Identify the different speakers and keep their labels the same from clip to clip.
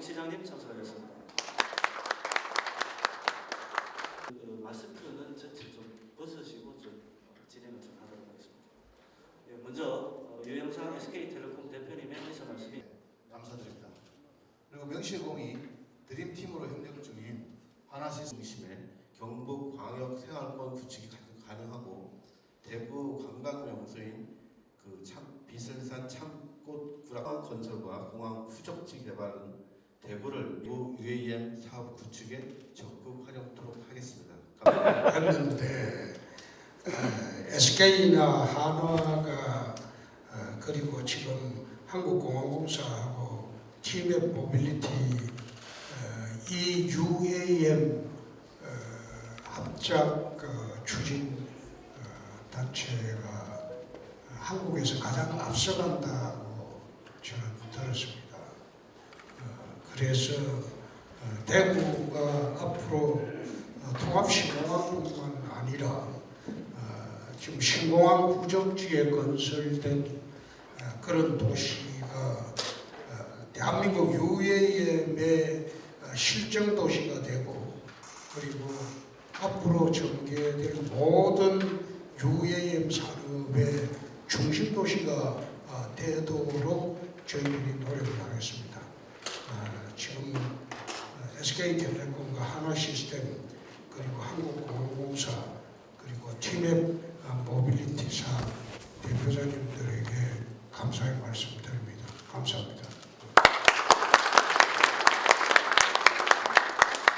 Speaker 1: 박종익 시장님 참석하셨습니다. 그 마스크는 전체 좀 벗으시고 좀 진행을 좀 하도록 하겠습니다. 예, 먼저 어, 유영상 SK텔레콤 대표님의 인사 말씀이
Speaker 2: 감사드립니다. 그리고 명실공히 드림팀으로 협력 중인 하나시 중심의 경북 광역 생활권 구축이 가- 가능하고 대구 관광 명소인 그 참 비설산 참꽃 구락 건설과 공항 후적지 개발은 대구를 무 UAM 사업 구축에 적극 활용토록 하겠습니다.
Speaker 3: 했는데 SK나 한화가 어, 그리고 지금 한국공항공사하고 티맵 모빌리티 어, 이 UAM 어, 합작 그 추진 어, 단체가 한국에서 가장 앞서간다고 저는 들었습니다. 어, 그래서 어, 대구가 앞으로 어, 통합 신공항뿐만 아니라 어, 지금 신공항 후적지에 건설된 어, 그런 도시가 어, 대한민국 어, 실정 도시가 되고 그리고 앞으로 전개될 모든 UAM 산업의 중심 도시가 어, 되도록 저희들이 노력을 하겠습니다. 어, 지금 SK텔레콤과 하나시스템 그리고 한국공항공사 그리고 티맵 어, 모빌리티사 대표자님들에게 감사의 말씀 드립니다. 감사합니다.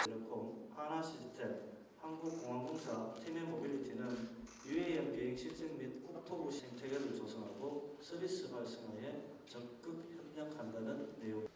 Speaker 1: 텔레콤, 하나시스템, 한국공항공사, 팀의 모빌리티는 UAM 비행 실증 및 국토부 생태계를 조성하고 서비스 발전에 적극 협력한다는 내용.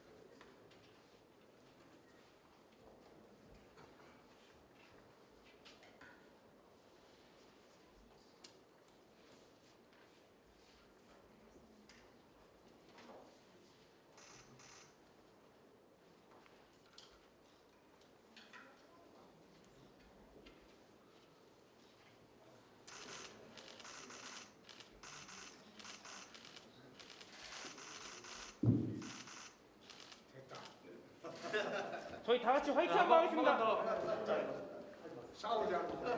Speaker 4: 저희 다 같이 화이팅 한번 하겠습니다.
Speaker 3: 싸우지 않고.